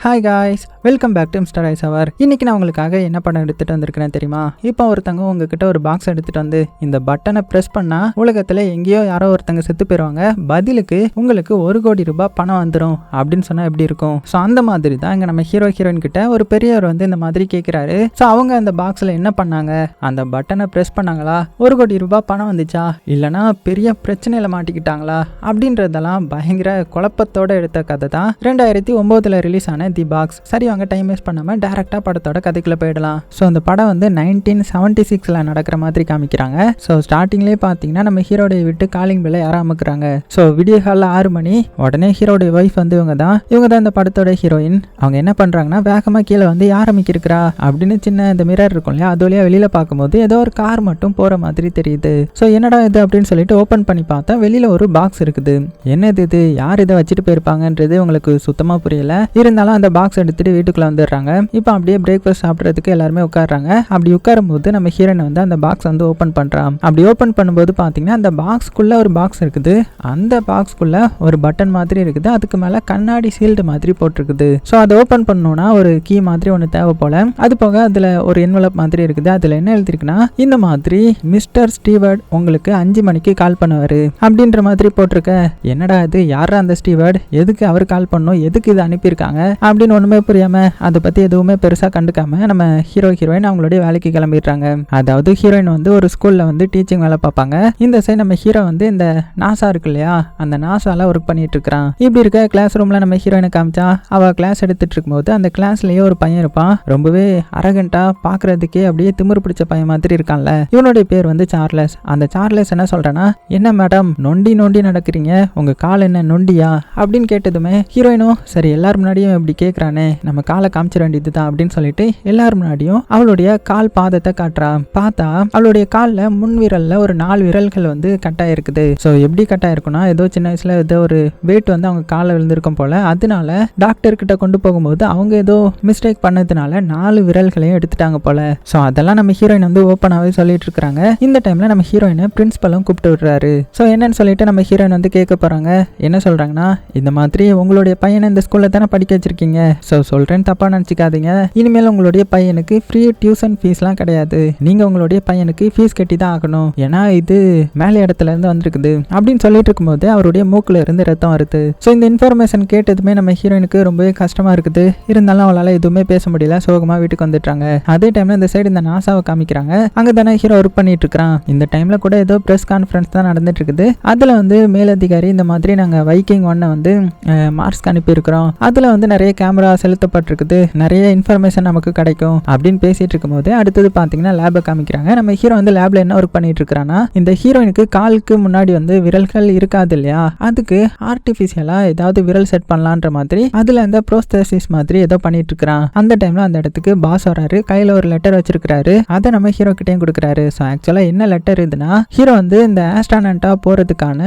Hi guys. Welcome back to mister ice அவர் இன்னைக்கு நான் உங்களுக்காக என்ன படம் எடுத்துட்டு வந்திருக்கிறேன் தெரியுமா? இப்போ ஒருத்தங்க உங்ககிட்ட ஒரு பாக்ஸ் எடுத்துட்டு வந்து இந்த பட்டனை ப்ரெஸ் பண்ணா உலகத்துல எங்கேயோ யாரோ ஒருத்தங்க செத்து போயிடுவாங்க பதிலுக்கு உங்களுக்கு ஒரு கோடி ரூபாய் பணம் வந்துடும் அப்படின்னு சொன்னா எப்படி இருக்கும்? ஸோ அந்த மாதிரி தான் இங்க நம்ம ஹீரோ ஹீரோயின் கிட்ட ஒரு பெரியவர் வந்து இந்த மாதிரி கேட்கிறாரு ஸோ அவங்க அந்த பாக்ஸ்ல என்ன பண்ணாங்க? அந்த பட்டனை ப்ரெஸ் பண்ணாங்களா? ஒரு கோடி ரூபாய் பணம் வந்துச்சா? இல்லைன்னா பெரிய பிரச்சனையில மாட்டிக்கிட்டாங்களா? அப்படின்றதெல்லாம் பயங்கர குழப்பத்தோட எடுத்த கதை தான். ரெண்டாயிரத்தி ஒம்போதில் ரிலீஸ் ஆன தி பாக்ஸ் சரி அவங்க டைம் வேஸ்ட் பண்ணாம டேரக்டா படத்தோட கதைக்குள்ளே போயிடலாம். ஸோ அந்த படம் வந்து நைன்டீன் செவன்டி சிக்ஸ்ல நடக்கிற மாதிரி காமிக்கிறாங்க. ஸோ ஸ்டார்டிங்லேயே பார்த்தீங்கன்னா நம்ம ஹீரோடைய விட்டு காலிங் பில்லை யாரும் அமுக்குறாங்க. ஸோ வீடியோ காலில் ஆறு மணி. உடனே ஹீரோடைய ஒய்ஃப் வந்து இவங்க தான். இவங்க தான் இந்த படத்தோட ஹீரோயின் அவங்க என்ன பண்றாங்கன்னா வேகமா கீழே வந்து யார் அமைக்கிருக்கிறா அப்படின்னு சின்ன இந்த மிரர் இருக்கும் இல்லையா? அது வழியா வெளியில பார்க்கும்போது ஏதோ ஒரு கார் மட்டும் போற மாதிரி தெரியுது. ஸோ என்னடா இது அப்படின்னு சொல்லிட்டு ஓப்பன் பண்ணி பார்த்தா வெளியில் ஒரு பாக்ஸ் இருக்குது. என்னது இது? யார் இதை வச்சுட்டு போயிருப்பாங்கன்றது உங்களுக்கு சுத்தமா புரியல. இருந்தாலும் அந்த பாக்ஸ் எடுத்துட்டு வீட்டுக்குள்ள வந்துடுறாங்க. இப்போ அப்படியே பிரேக்ஃபாஸ்ட் சாப்பிட்றதுக்கு எல்லாருமே உட்காடுறாங்க அப்படி உட்காரும் போது நம்ம ஹீரோனை வந்து அந்த பாக்ஸ் வந்து ஓப்பன் பண்றான். அப்படி ஓப்பன் பண்ணும்போது பார்த்தீங்கன்னா அந்த பாக்ஸ்க்குள்ள ஒரு பாக்ஸ் இருக்குது. அந்த பாக்ஸ்க்குள்ள ஒரு பட்டன் மாதிரி இருக்குது. அதுக்கு மேல கண்ணாடி சீல்டு மாதிரி போட்டிருக்குது. ஸோ அதை ஓப்பன் பண்ணணும்னா ஒரு கீ மாதிரி ஒன்று தேவை போல. அது போக அதுல ஒரு என்வலப் மாதிரி இருக்குது. அதுல என்ன எழுதிருக்குன்னா இந்த மாதிரி மிஸ்டர் ஸ்டீவர்ட் உங்களுக்கு அஞ்சு மணிக்கு கால் பண்ணுவாரு. அப்படின்ற மாதிரி போட்டிருக்க. என்னடா இது? யாரா அந்த ஸ்டீவர்ட் எதுக்கு அவர் கால் பண்ணணும் எதுக்கு இது அனுப்பியிருக்காங்க? அப்படின்னு ஒண்ணுமே புரியாம அதை பத்தி எதுவுமே பெருசா கண்டுக்காம நம்ம ஹீரோ ஹீரோயின் அவங்களுடைய வேலைக்கு கிளம்பிடுறாங்க. அதாவது ஹீரோயின் வந்து ஒரு ஸ்கூல்ல வந்து டீச்சிங் வேலை பார்ப்பாங்க. இந்த சைடு நம்ம ஹீரோ வந்து இந்த நாசா இருக்கு இல்லையா? அந்த நாசால ஒர்க் பண்ணிட்டு இருக்கிறான். இப்படி இருக்க கிளாஸ் ரூம்ல நம்ம ஹீரோயினை காமிச்சா அவ கிளாஸ் எடுத்துட்டு இருக்கும்போது அந்த கிளாஸ்லயே ஒரு பையன் இருப்பான். ரொம்பவே அரகண்டா பாக்குறதுக்கே அப்படியே திமிரு பிடிச்ச பையன் மாதிரி இருக்கான்ல. இவனுடைய பேர் வந்து சார்லஸ் அந்த சார்லஸ் என்ன சொல்றேன்னா என்ன மேடம் நொண்டி நொண்டி நடக்கிறீங்க. உங்க கால் என்ன நொண்டியா? அப்படின்னு கேட்டதுமே ஹீரோயினும் சரி எல்லார் முன்னாடியும் இப்படி கேட்குறானே நம்ம காலை காமிச்சிட வேண்டியது தான் அப்படின்னு சொல்லிட்டு எல்லார் முன்னாடியும் அவளுடைய கால் பாதத்தை காட்டுறா. பார்த்தா அவளுடைய காலில் முன் விரலில் ஒரு நாலு விரல்கள் வந்து கட்டாயிருக்குது இருக்குது. ஸோ எப்படி கட்டாக இருக்குன்னா ஏதோ சின்ன வயசில் ஏதோ ஒரு வெயிட் வந்து அவங்க காலில் விழுந்திருக்கும் போல அதனால டாக்டர்கிட்ட கொண்டு போகும்போது அவங்க ஏதோ மிஸ்டேக் பண்ணதுனால நாலு விரல்களையும் எடுத்துட்டாங்க போல. ஸோ அதெல்லாம் நம்ம ஹீரோயின் வந்து ஓப்பனாகவே சொல்லிட்டு இருக்கிறாங்க. இந்த டைம்ல நம்ம ஹீரோயினை பிரின்ஸ்பலும் கூப்பிட்டு விடுறாரு. ஸோ என்னன்னு சொல்லிட்டு நம்ம ஹீரோயின் வந்து கேட்க போகிறாங்க என்ன சொல்கிறாங்கன்னா இந்த மாதிரி உங்களுடைய பையனை இந்த ஸ்கூலில் தானே படிக்க வச்சிருக்கீங்க? ஸோ சொல்றேன்னு தப்பாக நினச்சிக்காதீங்க. இனிமேல் உங்களுடைய பையனுக்கு ஃப்ரீ டியூஷன் ஃபீஸ்லாம் கிடையாது. நீங்கள் உங்களுடைய பையனுக்கு ஃபீஸ் கட்டி தான் ஆகணும். ஏன்னா இது மேலே இடத்துல இருந்து வந்திருக்குது. அப்படின்னு சொல்லிட்டு இருக்கும்போது அவருடைய மூக்கில் இருந்து ரத்தம் வருது. ஸோ இந்த இன்ஃபர்மேஷன் கேட்டதுமே நம்ம ஹீரோயினுக்கு ரொம்பவே கஷ்டமாக இருக்குது. இருந்தாலும் அவளால் எதுவுமே பேச முடியல. சோகமாக வீட்டுக்கு வந்துட்டாங்க. அதே டைமில் இந்த சைடு இந்த நாசாவை காமிக்கிறாங்க. அங்கே தானே ஹீரோ ஒர்க் பண்ணிட்டு இருக்கிறான். இந்த டைமில் கூட ஏதோ ப்ரெஸ் கான்ஃபரன்ஸ் தான் நடந்துட்டு இருக்குது அதில் வந்து மேலதிகாரி இந்த மாதிரி நாங்கள் வைக்கிங் ஒன்னை வந்து மார்க்ஸ்க்கு அனுப்பியிருக்கிறோம். அதில் வந்து நிறைய கேமரா ஏற்பட்டிருக்குது நிறைய இன்ஃபர்மேஷன் நமக்கு கிடைக்கும் அப்படின்னு பேசிட்டு இருக்கும்போது அடுத்தது பார்த்தீங்கன்னா லேபை காமிக்கிறாங்க. நம்ம ஹீரோ வந்து லேப்ல என்ன ஒர்க் பண்ணிட்டு இருக்கானா இந்த ஹீரோயினுக்கு காலுக்கு முன்னாடி வந்து விரல்கள் இருக்காது இல்லையா? அதுக்கு ஆர்டிஃபிஷியலாக ஏதாவது விரல் செட் பண்ணலான்ற மாதிரி அதுல இந்த ப்ரோஸ்தசிஸ் மாதிரி ஏதோ பண்ணிட்டு இருக்கிறான். அந்த டைம்ல அந்த இடத்துக்கு பாஸ் வராரு. கையில ஒரு லெட்டர் வச்சிருக்கிறாரு. அதை நம்ம ஹீரோ கிட்டேயும் கொடுக்குறாரு. ஸோ ஆக்சுவலாக என்ன லெட்டர் இதுனா ஹீரோ வந்து இந்த ஆஸ்ட்ரானண்டா போறதுக்கான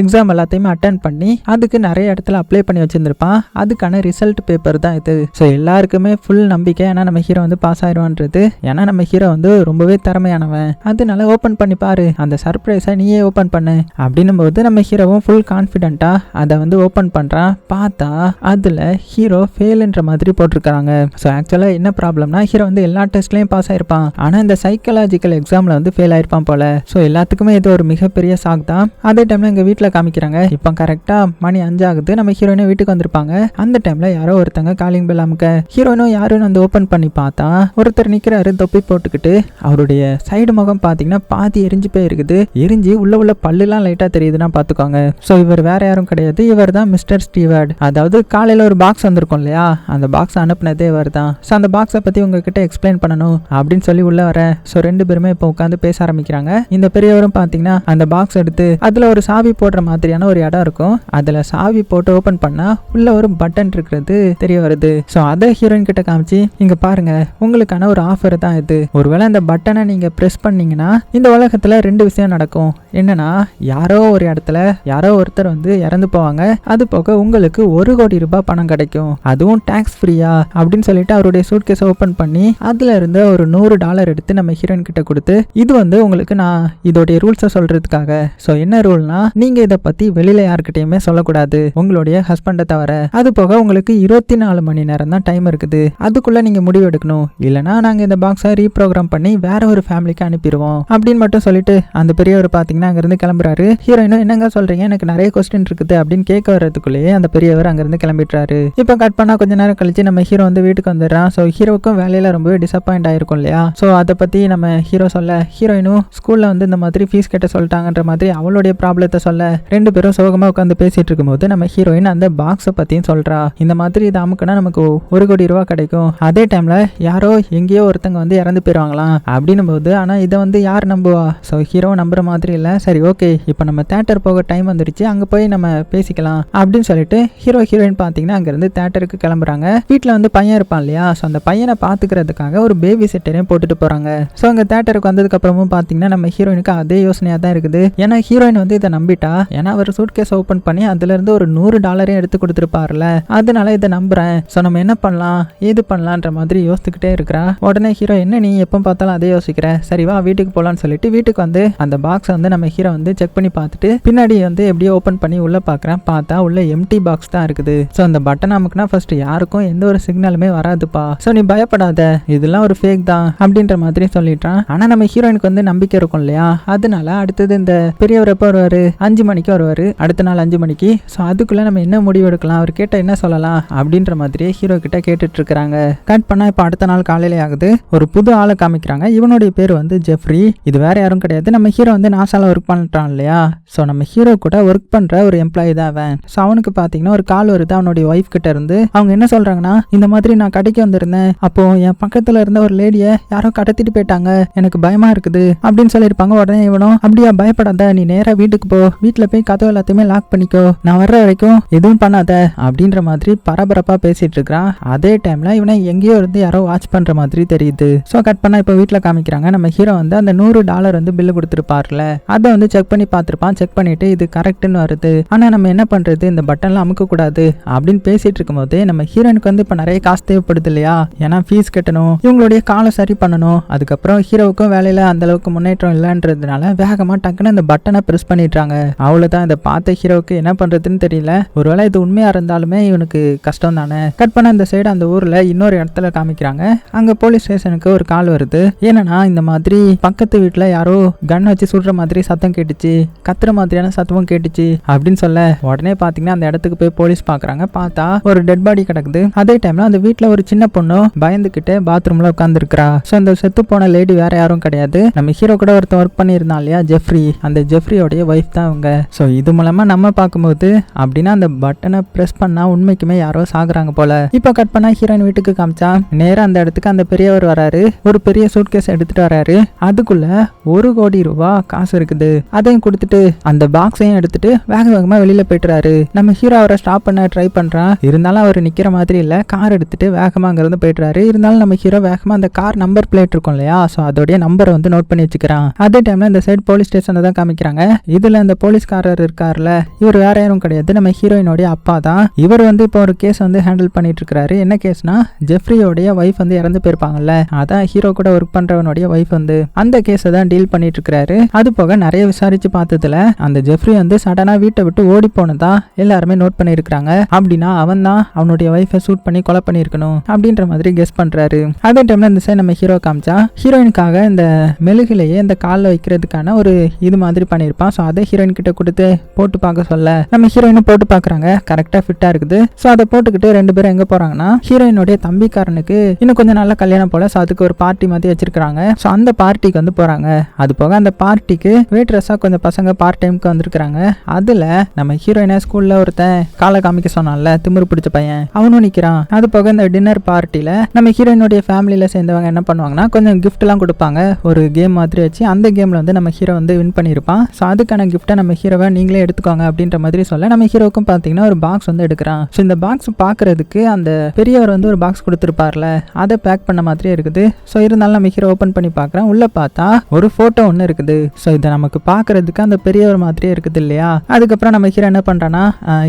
எக்ஸாம் எல்லாத்தையுமே அட்டன் பண்ணி அதுக்கு நிறைய இடத்துல அப்ளை பண்ணி வச்சிருந்திருப்பான். அதுக்கான ரிசல்ட் பேப்பர் தான் இது. ஸோ எல்லாருக்குமே ஃபுல் நம்பிக்கை. ஏன்னா நம்ம ஹீரோ வந்து பாஸ் ஆயிடுவான்றது. ஏன்னா நம்ம ஹீரோ வந்து ரொம்பவே திறமையானவன். அதனால ஓப்பன் பண்ணி பாரு. அந்த சர்ப்ரைஸை நீயே ஓப்பன் பண்ணு. அப்படின்னும் போது நம்ம ஹீரோவும் ஃபுல் கான்ஃபிடென்ட்டாக அதை வந்து ஓப்பன் பண்ணுறான் பார்த்தா அதில் ஹீரோ ஃபெயிலுன்ற மாதிரி போட்டிருக்காங்க ஸோ ஆக்சுவலாக என்ன ப்ராப்ளம்னா ஹீரோ வந்து எல்லா டெஸ்ட்லையும் பாஸ் ஆயிருப்பான். ஆனால் இந்த சைக்கலாஜிக்கல் எக்ஸாமில் வந்து ஃபெயில் ஆயிருப்பான் போல. ஸோ எல்லாத்துக்குமே இது ஒரு மிகப்பெரிய சாக் தான். அதே டைமில் எங்கள் வீட்டில் காமிக்கிறாங்க. இப்போ கரெக்டாக மணி அஞ்சாகுது. நம்ம ஹீரோயினும் வீட்டுக்கு வந்திருப்பாங்க. அந்த டைமில் யாரோ ஒருத்தங்க காலிங் பெல் இல்லாமக்க ஹீரோயினும் யாருன்னு வந்து ஓப்பன் பண்ணி பார்த்தா ஒருத்தர் நிற்கிறாரு தொப்பி போட்டுக்கிட்டு அவருடைய சைடு முகம் பார்த்தீங்கன்னா பாதி எரிஞ்சு போயிருக்குது. எரிஞ்சு உள்ள உள்ள பல்லுலாம் லைட்டாக தெரியுதுன்னா பார்த்துக்கோங்க ஸோ இவர் வேற யாரும் கிடையாது. இவர் தான் மிஸ்டர் ஸ்டீவர்ட். அதாவது காலையில் ஒரு பாக்ஸ் வந்திருக்கும் இல்லையா? அந்த பாக்ஸ் அனுப்புனதே இவர் தான். ஸோ அந்த பாக்ஸை பற்றி உங்ககிட்ட எக்ஸ்பிளைன் பண்ணணும் அப்படின்னு சொல்லி உள்ள வர ஸோ ரெண்டு பேருமே இப்போ உட்காந்து பேச ஆரம்பிக்கிறாங்க. இந்த பெரியவரும் பார்த்தீங்கன்னா அந்த பாக்ஸ் எடுத்து அதில் ஒரு சாவி போடுற மாதிரியான ஒரு இடம் இருக்கும். அதில் சாவி போட்டு ஓப்பன் பண்ணால் உள்ள ஒரு பட்டன் இருக்கிறது தெரிய வருது. ஸோ அதை ஹீரோயின் கிட்ட காமிச்சு இங்க பாருங்க உங்களுக்கான ஒரு ஆஃபர் தான் இது. ஒருவேளை அந்த பட்டனை நீங்க ப்ரெஸ் பண்ணீங்கன்னா இந்த உலகத்துல ரெண்டு விஷயம் நடக்கும். என்னன்னா யாரோ ஒரு இடத்துல யாரோ ஒருத்தர் வந்து இறந்து போவாங்க. அது போக உங்களுக்கு ஒரு கோடி ரூபாய் பணம் கிடைக்கும். அதுவும் டாக்ஸ் ஃப்ரீயா அப்படின்னு சொல்லிட்டு அவருடைய சூட்கேஸை ஓப்பன் பண்ணி அதுல இருந்து ஒரு நூறு டாலர் எடுத்து நம்ம ஹீரோயின் கிட்ட கொடுத்து இது வந்து உங்களுக்கு நான் இதோடைய ரூல்ஸை சொல்றதுக்காக. ஸோ என்ன ரூல்னா நீங்க இதை பத்தி வெளியில யாருக்கிட்டையுமே சொல்லக்கூடாது. உங்களுடைய ஹஸ்பண்டை தவிர. அது போக உங்களுக்கு இருபத்தி நாலு மணி நேரம் நேரம் தான் டைம் இருக்குது. அதுக்குள்ள நீங்க முடிவு எடுக்கணும். இல்லனா நாங்க இந்த பாக்ஸை ரீப்ரோக்ராம் பண்ணி வேற ஒரு ஃபேமிலிக்கு அனுப்பிடுவோம். அப்படின்னு மட்டும் சொல்லிட்டு அந்த பெரியவர் பாத்தீங்கன்னா அங்கிருந்து கிளம்புறாரு. ஹீரோயினும் என்னங்க சொல்றீங்க? எனக்கு நிறைய கொஸ்டின் இருக்குது அப்படின்னு கேட்க வர்றதுக்குள்ளேயே அந்த பெரியவர் அங்கிருந்து கிளம்பிடுறாரு. இப்போ கட் பண்ணா கொஞ்ச நேரம் கழிச்சு நம்ம ஹீரோ வந்து வீட்டுக்கு வந்துடுறான். ஸோ ஹீரோவுக்கும் வேலையில ரொம்பவே டிசப்பாயிண்ட் ஆயிருக்கும் இல்லையா? ஸோ அதை பத்தி நம்ம ஹீரோ சொல்ல ஹீரோயினும் ஸ்கூல்ல வந்து இந்த மாதிரி ஃபீஸ் கட்ட சொல்லிட்டாங்கன்ற மாதிரி அவளுடைய ப்ராப்ளத்தை சொல்ல ரெண்டு பேரும் சோகமா உட்காந்து பேசிட்டு இருக்கும்போது நம்ம ஹீரோயின் அந்த பாக்ஸை பத்தியும் சொல்றா. இந்த மாதிரி இதை அமுக்குனா நமக்கு ஒரு கோடி ரூபா கிடைக்கும். அதே டைம்ல யாரோ எங்கேயோ ஒருத்தங்க வந்து இறந்து போயிடுவாங்களாம் அப்படின்னும் போது ஆனா இதை வந்து யார் நம்புவா? ஸோ ஹீரோ நம்புற மாதிரி இல்லை. சரி ஓகே இப்போ நம்ம தேட்டர் போக டைம் வந்துருச்சு. அங்க போய் நம்ம பேசிக்கலாம் அப்படின்னு சொல்லிட்டு ஹீரோ ஹீரோயின் பார்த்தீங்கன்னா அங்கேருந்து தேட்டருக்கு கிளம்புறாங்க. வீட்டில் வந்து பையன் இருப்பான் இல்லையா? ஸோ அந்த பையனை பார்த்துக்கிறதுக்காக ஒரு பேபி செட்டரையும் போட்டுட்டு போகிறாங்க ஸோ அங்கே தேட்டருக்கு வந்ததுக்கு அப்புறமும் பார்த்தீங்கன்னா நம்ம ஹீரோயினுக்கு அதே யோசனையாக தான் இருக்குது. ஏன்னா ஹீரோயின் வந்து இதை நம்பிட்டா ஏன்னா அவர் சூட் கேஸ் ஓப்பன் பண்ணி அதுலேருந்து ஒரு நூறு டாலரையும் எடுத்து கொடுத்துருப்பார்ல அதனால இதை நம்புறேன். ஸோ நம்ம என்ன பண்ணலாம்? ஏது பண்ணலான்ற மாதிரி யோசிச்சுக்கிட்டே இருக்கிறா. உடனே ஹீரோ என்ன நீ எப்போ பார்த்தாலும் அதே யோசிக்கிற? சரி வா வீட்டுக்கு போகலான்னு சொல்லிட்டு வீட்டுக்கு வந்து அந்த பாக்ஸை வந்து நம்ம ஹீரோ வந்து செக் பண்ணி பார்த்துட்டு பின்னாடி வந்து எப்படியோ ஓப்பன் பண்ணி உள்ள பார்க்குறேன். பார்த்தா உள்ள எம்டி பாக்ஸ் தான் இருக்குது. ஸோ அந்த பட்டன் அமுக்குனா ஃபர்ஸ்ட் யாருக்கும் எந்த ஒரு சிக்னலுமே வராதுப்பா. ஸோ நீ பயப்படாத. இதெல்லாம் ஒரு ஃபேக் தான் அப்படின்ற மாதிரி சொல்லிட்டான் ஆனால் நம்ம ஹீரோயினுக்கு வந்து நம்பிக்கை இருக்கும் இல்லையா? அதனால அடுத்தது இந்த பெரியவர் எப்போ வருவார்? அஞ்சு மணிக்கு வருவார். அடுத்த நாள் அஞ்சு மணிக்கு. ஸோ அதுக்குள்ளே நம்ம என்ன முடிவு எடுக்கலாம்? அவர் கேட்ட என்ன சொல்லலாம்? அப்படின்ற மாதிரியே ஹீரோ கிட்ட கேட்டுட்டு இருக்கிறாங்க கட் பண்ணால் இப்போ அடுத்த நாள் காலையிலே ஆகுது. ஒரு புது ஆளை காமிக்கிறாங்க. இவனுடைய பேர் வந்து ஜெஃப்ரி இது வேற யாரும் கிடையாது. நம்ம ஹீரோ வந்து நாசால ஒர்க் பண்ணிட்டான் இல்லையா? ஸோ நம்ம ஹீரோ கூட ஒர்க் பண்ற ஒரு எம்ப்ளாயி தான் அவன். ஸோ அவனுக்கு பார்த்தீங்கன்னா ஒரு கால் வருது. அவனுடைய ஒய்ஃப் கிட்ட இருந்து. அவங்க என்ன சொல்றாங்கன்னா இந்த மாதிரி நான் கடைக்கு வந்திருந்தேன். அப்போ என் பக்கத்துல இருந்த ஒரு லேடியை யாரோ கடத்திட்டு போயிட்டாங்க. எனக்கு பயமா இருக்குது. அப்படின்னு சொல்லியிருப்பாங்க. உடனே இவனும் அப்படியா பயப்படாத. நீ நேரா வீட்டுக்கு போ. வீட்டுல போய் கதவு எல்லாத்தையுமே லாக் பண்ணிக்கோ. நான் வர்ற வரைக்கும் எதுவும் பண்ணாத. அப்படின்ற மாதிரி பரபரப்பா பேசிட்டு இருக்கிறான். அதே டைமில் இவனை எங்கேயோ இருந்து யாரோ வாட்ச் பண்ற மாதிரி தெரியுது. ஸோ கட் பண்ணால் இப்போ வீட்டில் காமிக்கிறாங்க. நம்ம ஹீரோ வந்து அந்த நூறு டாலர் வந்து பில்லு கொடுத்துருப்பார்ல. அதை வந்து செக் பண்ணி பார்த்துருப்பான். செக் பண்ணிட்டு இது கரெக்டுன்னு வருது. ஆனா நம்ம என்ன பண்றது? இந்த பட்டன்லாம் அமுக்க கூடாது. அப்படின்னு பேசிட்டு இருக்கும்போது நம்ம ஹீரோனுக்கு வந்து இப்போ நிறைய காசு தேவைப்படுது இல்லையா? ஏன்னா ஃபீஸ் கட்டணும். இவங்களுடைய காலை சரி பண்ணணும். அதுக்கப்புறம் ஹீரோவுக்கும் வேலையில அந்த அளவுக்கு முன்னேற்றம் இல்லைன்றதுனால வேகமா டக்குன்னு அந்த பட்டனை ப்ரெஸ் பண்ணிடுறாங்க. அவ்வளவுதான். இதை பார்த்த ஹீரோவுக்கு என்ன பண்றதுன்னு தெரியல. ஒருவேளை இது உண்மையா இருந்தாலுமே இவனுக்கு கஷ்டம் தானே கட் பண்ண இந்த சைடு அந்த ஊரில் இன்னொரு இடத்துல காமிக்கிறாங்க. அங்கே போலீஸ் ஸ்டேஷனுக்கு ஒரு கால் வருது. ஏன்னா இந்த மாதிரி பக்கத்து வீட்டில் யாரோ கன் வச்சு சுடுற மாதிரி சத்தம் கேட்டுச்சு. கத்துற மாதிரியான சத்தமும் கேட்டுச்சு. அப்படின்னு சொல்ல உடனே பார்த்தீங்கன்னா அந்த இடத்துக்கு போய் போலீஸ் பார்க்குறாங்க பார்த்தா ஒரு டெட் பாடி கிடக்குது. அதே டைமில் அந்த வீட்டில் ஒரு சின்ன பொண்ணு பயந்துக்கிட்டு பாத்ரூமில் உட்காந்துருக்குறா ஸோ அந்த செத்து போன லேடி வேற யாரும் கிடையாது. நம்ம ஹீரோ கூட ஒருத்தன் ஒர்க் பண்ணியிருந்தான் இல்லையா? ஜெஃப்ரி அந்த ஜெஃப்ரியோடைய ஒய்ஃப் தான் அவங்க. ஸோ இது மூலமாக நம்ம பார்க்கும்போது அப்படின்னா அந்த பட்டனை ப்ரெஸ் பண்ணால் உண்மைக்குமே யாரோ சாகுறாங்க போல. இப்போ கட் பண்ணா ஹீரோயின் வீட்டுக்கு காமிச்சா. நேராக அந்த இடத்துக்கு அந்த பெரியவர் வராரு. ஒரு பெரிய சூட்கேஸ் எடுத்துட்டு வராரு. அதுக்குள்ள ஒரு கோடி ரூபா காசு இருக்குது. அதையும் கொடுத்துட்டு அந்த பாக்ஸையும் எடுத்துட்டு வேக வேகமா வெளியில போயிட்டுறாரு. நம்ம ஹீரோ அவரை ஸ்டாப் பண்ண ட்ரை பண்றான். இருந்தாலும் அவர் நிக்கிற மாதிரி இல்ல. கார் எடுத்துட்டு வேகமா அங்கிருந்து போயிட்டுறாரு. இருந்தாலும் நம்ம ஹீரோ வேகமா அந்த கார் நம்பர் பிளேட் இருக்கும் இல்லையா? ஸோ அதோடைய நம்பரை வந்து நோட் பண்ணி வச்சுக்கிறான். அதே டைம்ல இந்த சைடு போலீஸ் ஸ்டேஷனை தான் காமிக்கிறாங்க. இதுல அந்த போலீஸ்காரர் இருக்கார்ல. இவர் வேற யாரும் கிடையாது. நம்ம ஹீரோயினோடைய அப்பா தான். இவர் வந்து இப்போ ஒரு கேஸ் வந்து ஹேண்டில் பண்ணிட்டு இருக்காரு என்ன கேஸ்னா ஜெஃப்ரியோடைய ஒய்ஃப் வந்து இறந்து போயிருப்பாங்கல்ல அதான் ஹீரோ கூட ஒர்க் பண்றவனுடைய ஒய்ஃப் வந்து. அந்த கேஸை தான் டீல் பண்ணிட்டு இருக்காரு அது போக நிறைய விசாரிச்சு பார்த்ததுல அந்த ஜெஃப்ரி வந்து சடனா வீட்டை விட்டு ஓடி போனதா எல்லாருமே நோட் பண்ணியிருக்காங்க அப்படின்னா அவன் தான் அவனுடைய ஒய்ஃபை சூட் பண்ணி கொலை பண்ணியிருக்கணும் அப்படின்ற மாதிரி கெஸ் பண்றாரு. அதே டைம்ல இந்த சைடு நம்ம ஹீரோ காமிச்சா ஹீரோயினுக்காக இந்த மெழுகிலேயே இந்த காலில் வைக்கிறதுக்கான ஒரு இது மாதிரி பண்ணியிருப்பான். ஸோ அதை ஹீரோயின் கிட்ட கொடுத்து போட்டு பார்க்க சொல்ல. நம்ம ஹீரோயினும் போட்டு பார்க்குறாங்க. கரெக்டாக ஃபிட்டாக இருக்குது. ஸோ அதை போட்டுக்கிட்டு ரெண்டு பேரும் எங்கே போகிறாங்கன்னா ஹீரோயினுடைய தம்பிக்காரனுக்கு இன்னும் கொஞ்சம் நல்லா கல்யாணம் போல ஸோ அதுக்கு ஒரு பார்ட்டி மாதிரி வச்சிருக்காங்க ஸோ அந்த பார்ட்டிக்கு வந்து போகிறாங்க அது போக அந்த பார்ட்டிக்கு வெயிட்ரஸா கொஞ்சம் பசங்க பார்ட் டைமுக்கு வந்திருக்கிறாங்க. அதில் நம்ம ஹீரோயினை ஸ்கூலில் ஒருத்தன் காலை காமிக்க சொன்னான்ல திமிரு பிடிச்ச பையன். அவனும் நிற்கிறான் அது போக இந்த டின்னர் பார்ட்டியில் நம்ம ஹீரோயினுடைய ஃபேமிலியில் சேர்ந்தவங்க என்ன பண்ணுவாங்கன்னா கொஞ்சம் கிஃப்ட்லாம் கொடுப்பாங்க. ஒரு கேம் மாதிரி வச்சு அந்த கேமில் வந்து நம்ம ஹீரோ வந்து வின் பண்ணியிருப்பான். ஸோ அதுக்கான கிஃப்ட்டை நம்ம ஹீரோவை நீங்களே எடுத்துக்கோங்க அப்படின்ற மாதிரி சொல்ல நம்ம ஹீரோவுக்கும் பார்த்தீங்கன்னா ஒரு பாக்ஸ் வந்து எடுக்கிறான். ஸோ இந்த பாக்ஸ் பார்க்கறதுக்கு அந்த பெரியவர் வந்து ஒரு பாக்ஸ் கொடுத்துருப்பார்ல அதை பேக் பண்ண மாதிரியே இருக்குது. ஸோ இருந்தாலும் நம்ம ஹீரோ ஓப்பன் பண்ணி பார்க்குறேன். உள்ளே பார்த்தா ஒரு ஃபோட்டோ ஒன்று இருக்குது. ஸோ இதை நமக்கு பார்க்கறதுக்கு அந்த பெரியவர் மாதிரியே இருக்குது இல்லையா? அதுக்கப்புறம் நம்ம ஹீரோ என்ன பண்ணுறான்னா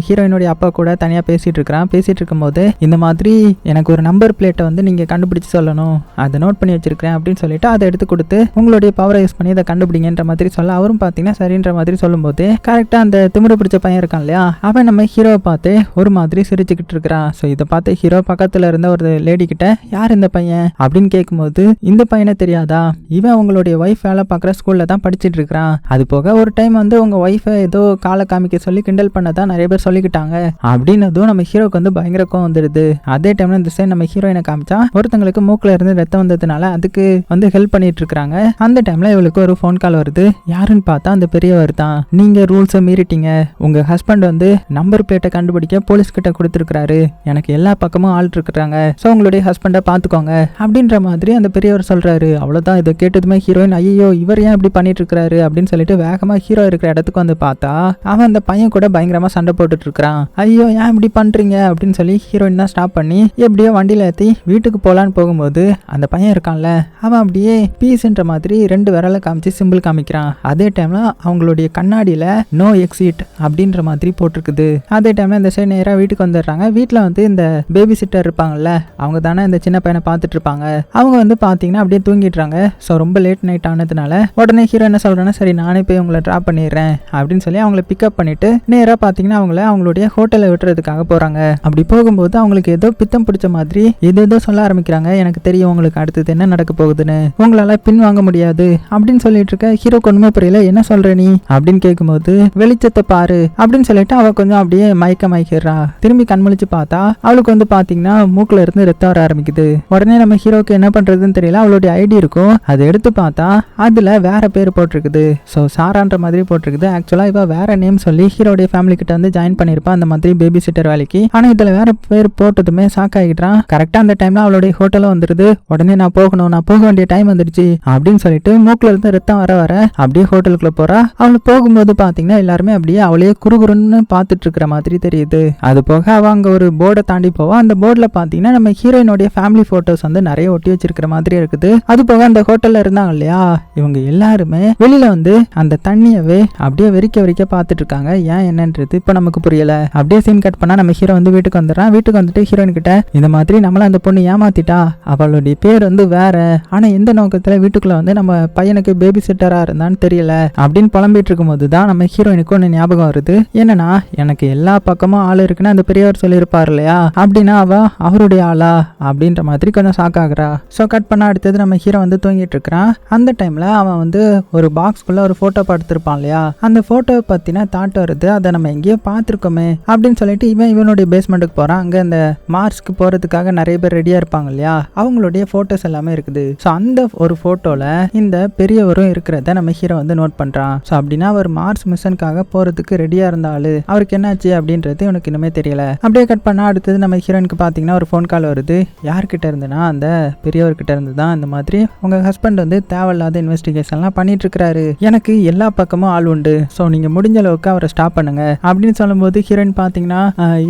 ஹீரோயினுடைய அப்பா கூட தனியாக பேசிகிட்டு இருக்கிறான். பேசிகிட்டு இருக்கும்போது இந்த மாதிரி எனக்கு ஒரு நம்பர் பிளேட்டை வந்து நீங்கள் கண்டுபிடிச்சி சொல்லணும். அதை நோட் பண்ணி வச்சிருக்கிறேன் அப்படின்னு சொல்லிட்டு அதை எடுத்து கொடுத்து உங்களுடைய பவரை யூஸ் பண்ணி இதை கண்டுபிடிங்கன்ற மாதிரி சொல்ல அவரும் பார்த்தீங்கன்னா சரின்ற மாதிரி சொல்லும்போது கரெக்டாக அந்த திமிரு பிடிச்ச பையன் இருக்கான் இல்லையா? அவன் நம்ம ஹீரோவை பார்த்து ஒரு மாதிரி சிரிச்சுக்கிட்டு இருக்கிறான். ஸோ இதை பார்த்து பார்த்து ஹீரோ பக்கத்துல இருந்த ஒரு லேடி கிட்ட யார் இந்த பையன்? அப்படின்னு கேட்கும்போது இந்த பையனை தெரியாதா? இவன் உங்களுடைய ஒய்ஃப் வேலை பார்க்குற ஸ்கூல்ல தான் படிச்சுட்டு இருக்கிறான். அது போக ஒரு டைம் வந்து உங்க ஒய்ஃபை ஏதோ காலை காமிக்க சொல்லி கிண்டல் பண்ணதான் நிறைய பேர் சொல்லிக்கிட்டாங்க. அப்படின்னதும் நம்ம ஹீரோக்கு வந்து பயங்கர கோவம் வந்துடுது அதே டைம்ல இந்த சைடு நம்ம ஹீரோயினை காமிச்சா ஒருத்தங்களுக்கு மூக்கில் இருந்து ரத்தம் வந்ததுனால அதுக்கு வந்து ஹெல்ப் பண்ணிட்டு இருக்காங்க அந்த டைம்ல இவளுக்கு ஒரு ஃபோன் கால் வருது. யாருன்னு பார்த்தா அந்த பெரியவர் தான். நீங்க ரூல்ஸை மீறிட்டீங்க. உங்க ஹஸ்பண்ட் வந்து நம்பர் பிளேட்டை கண்டுபிடிக்க போலீஸ் கிட்ட கொடுத்துருக்காரு எனக்கு எல்லா பக்கமும் ஆள் இருக்கிறாங்க. ஸோ உங்களுடைய ஹஸ்பண்டை பார்த்துக்கோங்க. அப்படின்ற மாதிரி அந்த பெரியவர் சொல்கிறாரு அவ்வளோதான் இதை கேட்டதுமே ஹீரோயின் ஐயோ இவர் ஏன் இப்படி பண்ணிட்டு இருக்கிறாரு அப்படின்னு சொல்லிட்டு வேகமாக ஹீரோ இருக்கிற இடத்துக்கு வந்து பார்த்தா அவன் அந்த பையன் கூட பயங்கரமாக சண்டை போட்டுட்டு இருக்கிறான் ஐயோ ஏன் இப்படி பண்ணுறீங்க அப்படின்னு சொல்லி ஹீரோயின் தான் ஸ்டாப் பண்ணி எப்படியோ வண்டியில் ஏற்றி வீட்டுக்கு போகலான்னு போகும்போது அந்த பையன் இருக்கான்ல அவன் அப்படியே பீஸ்ன்ற மாதிரி ரெண்டு விரலை காமிச்சு சிம்பிள் காமிக்கிறான். அதே டைமில் அவங்களுடைய கண்ணாடியில் நோ எக்ஸிட் அப்படின்ற மாதிரி போட்டிருக்குது. அதே டைமில் இந்த சைடு நேராக வீட்டுக்கு வந்துடுறாங்க. வீட்டில் வந்து இந்த பேபி சிட்டர் இருப்பாங்கல்ல அவங்க தானே இந்த சின்ன பையனை பார்த்துட்டு இருப்பாங்க. அவங்க வந்து பார்த்தீங்கன்னா அப்படியே தூங்கிடுறாங்க. ஸோ ரொம்ப லேட் நைட் ஆனதுனால உடனே ஹீரோ என்ன சொல்கிறேன்னா சரி நானே போய் உங்களை ட்ராப் பண்ணிடுறேன் அப்படின்னு சொல்லி அவங்கள பிக்கப் பண்ணிட்டு நேராக பார்த்தீங்கன்னா அவங்கள அவங்களுடைய ஹோட்டலில் விட்டுறதுக்காக போறாங்க. அப்படி போகும்போது அவங்களுக்கு ஏதோ பித்தம் பிடிச்ச மாதிரி ஏதோ ஏதோ சொல்ல ஆரம்பிக்கிறாங்க. எனக்கு தெரியும் உங்களுக்கு அடுத்தது என்ன நடக்க போகுதுன்னு. உங்களால பின் வாங்க முடியாது அப்படின்னு சொல்லிட்டு இருக்க ஹீரோ ஒண்ணுமே புரியல. என்ன சொல்ற நீ? அப்படின்னு கேட்கும்போது வெளிச்சத்தை பாரு அப்படின்னு சொல்லிட்டு அவ கொஞ்சம் அப்படியே மயக்க மயக்கிறா திரும்பி கண்மொழிச்சு பார்த்தா அவளுக்கு வந்து பாத்தீங்கன்னா மூக்குல இருந்து ரத்தம் வர ஆரம்பிக்குது. உடனே நம்ம ஹீரோக்கு என்ன பண்றதுன்னு தெரியல அவளுடைய ஐடி இருக்கும். அதை எடுத்து பார்த்தா அதுல வேற பேர் போட்டிருக்குது. ஸோ சாரான்ற மாதிரி போட்டிருக்குது. ஆக்சுவலா இவ வேற நேம் சொல்லி ஹீரோடைய ஃபேமிலி கிட்ட வந்து ஜாயின் பண்ணிருப்பா அந்த மாதிரி பேபி சிட்டர் வேலைக்கு. ஆனா இதுல வேற பேர் போட்டதுமே சாக் ஆகிட்டான் கரெக்டா அந்த டைம்ல அவளுடைய ஹோட்டலும் வந்துருது. உடனே நான் போகணும் நான் போக வேண்டிய டைம் வந்துடுச்சு அப்படின்னு சொல்லிட்டு மூக்குல இருந்து ரத்தம் வர வர அப்படியே ஹோட்டலுக்குள்ள போறா. அவளை போகும்போது பாத்தீங்கன்னா எல்லாருமே அப்படியே அவளையே குறுகுறுன்னு பார்த்துட்டு இருக்கிற மாதிரி தெரியுது. அது போக அவ அங்க ஒரு போர்டை தாண்டி போவா அந்த போர்டில் பார்த்தீங்கன்னா நம்ம ஹீரோயினுடைய ஃபேமிலி ஃபோட்டோஸ் வந்து நிறைய ஒட்டி வச்சிருக்கிற மாதிரி இருக்குது. அது போக அந்த ஹோட்டலில் இருந்தாங்க இல்லையா? இவங்க எல்லாருமே வெளியில் வந்து அந்த தண்ணியவே அப்படியே வெறிக்க வெறிக்க பார்த்துட்டு இருக்காங்க. ஏன் என்னன்றது இப்போ நமக்கு புரியல. அப்படியே சீன் கட் பண்ணால் நம்ம ஹீரோ வந்து வீட்டுக்கு வந்துடுறான். வீட்டுக்கு வந்துட்டு ஹீரோயின் கிட்ட இந்த மாதிரி நம்மள அந்த பொண்ணு ஏமாத்திட்டா? அவளுடைய பேர் வந்து வேற. ஆனால் எந்த நோக்கத்தில் வீட்டுக்குள்ள வந்து நம்ம பையனுக்கு பேபி சிட்டராக இருந்தான்னு தெரியல. அப்படின்னு புலம்பிட்டு இருக்கும்போது தான் நம்ம ஹீரோயினுக்கு ஒன்று ஞாபகம் வருது. என்னன்னா எனக்கு எல்லா பக்கமும் ஆள் இருக்குன்னு அந்த பெரியவர் சொல்லியிருப்பார் இல்லையா? அப்படின்னா அவ அவருடைய ஆளா? அப்படின்ற மாதிரி கொஞ்சம் ஷாக் ஆகுறா. ஸோ கட் பண்ண அடுத்தது நம்ம ஹீரோ வந்து தூங்கிட்டு இருக்கிறான். அந்த டைம்ல அவன் வந்து ஒரு பாக்ஸ்குள்ள ஒரு போட்டோ படுத்திருப்பான் இல்லையா? அந்த போட்டோவை பற்றின தாட் வருது. அதை நம்ம எங்கேயோ பார்த்துருக்கோமே அப்படின்னு சொல்லிட்டு இவன் இவனுடைய பேஸ்மெண்ட்டுக்கு போறான். அங்க அந்த மார்ஸ்க்கு போறதுக்காக நிறைய பேர் ரெடியா இருப்பாங்க இல்லையா? அவங்களுடைய போட்டோஸ் எல்லாமே இருக்குது. ஸோ அந்த ஒரு போட்டோல இந்த பெரியவரும் இருக்கிறத நம்ம ஹீரோ வந்து நோட் பண்றான். ஸோ அப்படின்னா அவர் மார்ஸ் மிஷனுக்காக போறதுக்கு ரெடியா இருந்தாலும் அவருக்கு என்னாச்சு அப்படின்றது உனக்கு இன்னுமே தெரியல. அப்படியே கட் பண்ணா அடுத்தது நம்ம நம்ம ஹீரோயினுக்கு பார்த்தீங்கன்னா ஒரு ஃபோன் கால் வருது. யார்கிட்ட இருந்துன்னா அந்த பெரியவர்கிட்ட இருந்து தான் இந்த மாதிரி உங்கள் ஹஸ்பண்ட் வந்து தேவையில்லாத இன்வெஸ்டிகேஷன்லாம் பண்ணிட்டு இருக்கிறாரு. எனக்கு எல்லா பக்கமும் ஆள் உண்டு. ஸோ நீங்கள் முடிஞ்ச அளவுக்கு அவரை ஸ்டாப் பண்ணுங்க. அப்படின்னு சொல்லும்போது ஹீரோயின் பார்த்தீங்கன்னா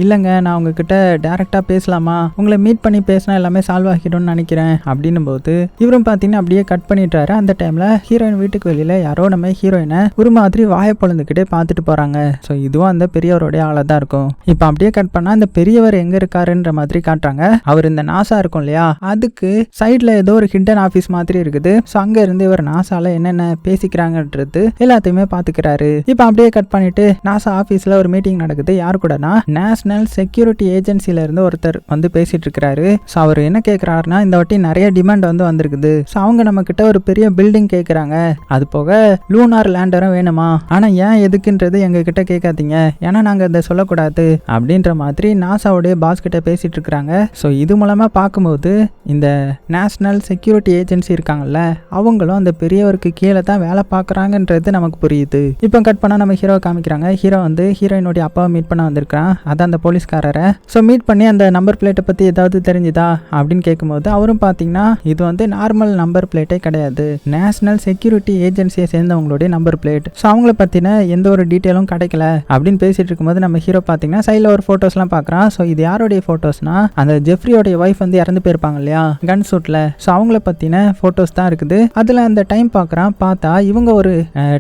இல்லைங்க. நான் உங்ககிட்ட டேரெக்டாக பேசலாமா? உங்களை மீட் பண்ணி பேசினா எல்லாமே சால்வ் ஆகிடும்னு நினைக்கிறேன். அப்படின்னும் போது இவரும் பார்த்தீங்கன்னா அப்படியே கட் பண்ணிட்டாரு அந்த டைமில் ஹீரோயின் வீட்டுக்கு வெளியில் யாரோ நம்ம ஹீரோயினை ஒரு மாதிரி வாயை பொழுந்துக்கிட்டே பார்த்துட்டு போகிறாங்க ஸோ இதுவும் அந்த பெரியவருடைய ஆளாக தான் இருக்கும். இப்போ அப்படியே கட் பண்ணால் அந்த பெரியவர் எங்கே இருக்காருன்ற மாதிரி காட்டுறாங்க. அவர் இந்த நாசா இருக்கும் இல்லையா? அதுக்கு சைட்ல ஏதோ ஒரு ஹிண்டன் ஆஃபீஸ் மாதிரி இருக்குது. ஸோ அங்க இருந்து இவர் நாசால என்னென்ன பேசிக்கிறாங்கன்றது எல்லாத்தையுமே பாத்துக்கிறாரு இப்போ அப்படியே கட் பண்ணிட்டு நாசா ஆஃபீஸ்ல ஒரு மீட்டிங் நடக்குது. யார் கூடனா? நேஷனல் செக்யூரிட்டி ஏஜென்சில இருந்து ஒருத்தர் வந்து பேசிட்டு இருக்கிறாரு. ஸோ அவர் என்ன கேட்குறாருன்னா இந்த வாட்டி நிறைய டிமாண்ட் வந்து வந்திருக்குது. ஸோ அவங்க நம்ம கிட்ட ஒரு பெரிய பில்டிங் கேட்குறாங்க அது போக லூனார் லேண்டரும் வேணுமா? ஆனால் ஏன் எதுக்குன்றது எங்க கிட்ட கேட்காதீங்க ஏன்னா நாங்கள் இதை சொல்லக்கூடாது. அப்படின்ற மாதிரி நாசாவுடைய பாஸ் கிட்ட பேசிட்டு இருக்கிறாங்க ஸோ இது மூலமா பார்க்கும்போது இந்த நேஷனல் செக்யூரிட்டி ஏஜென்சி இருக்காங்கல்ல அவங்களும் அந்த பெரியவருக்கு கீழே தான் வேலை பார்க்குறாங்கன்றது நமக்கு புரியுது. இப்போ கட் பண்ணால் நம்ம ஹீரோ காமிக்கிறாங்க. ஹீரோ வந்து ஹீரோயினுடைய அப்பாவை மீட் பண்ண வந்திருக்கிறான். அதான் அந்த போலீஸ்காரரை. ஸோ மீட் பண்ணி அந்த நம்பர் பிளேட்டை பற்றி ஏதாவது தெரிஞ்சுதா? அப்படின்னு கேட்கும்போது அவரும் பார்த்தீங்கன்னா இது வந்து நார்மல் நம்பர் பிளேட்டே கிடையாது. நேஷனல் செக்யூரிட்டி ஏஜென்சியை சேர்ந்தவங்களுடைய நம்பர் பிளேட் ஸோ அவங்கள பற்றின எந்த ஒரு டீட்டெயிலும் கிடைக்கல. அப்படின்னு பேசிட்டு இருக்கும்போது நம்ம ஹீரோ பார்த்தீங்கன்னா சைடில் ஒரு ஃபோட்டோஸ்லாம் பார்க்குறான். ஸோ இது யாருடைய ஃபோட்டோஸ்னா அந்த ஜெஃப்ரியோடைய ஒய்ஃப் வந்து இறந்து போயிருப்பாங்க இல்லையா? கன் சூட்டில் ஸோ அவங்கள பற்றின ஃபோட்டோஸ் தான் இருக்குது. அதில் அந்த டைம் பார்க்குறான் பார்த்தா இவங்க ஒரு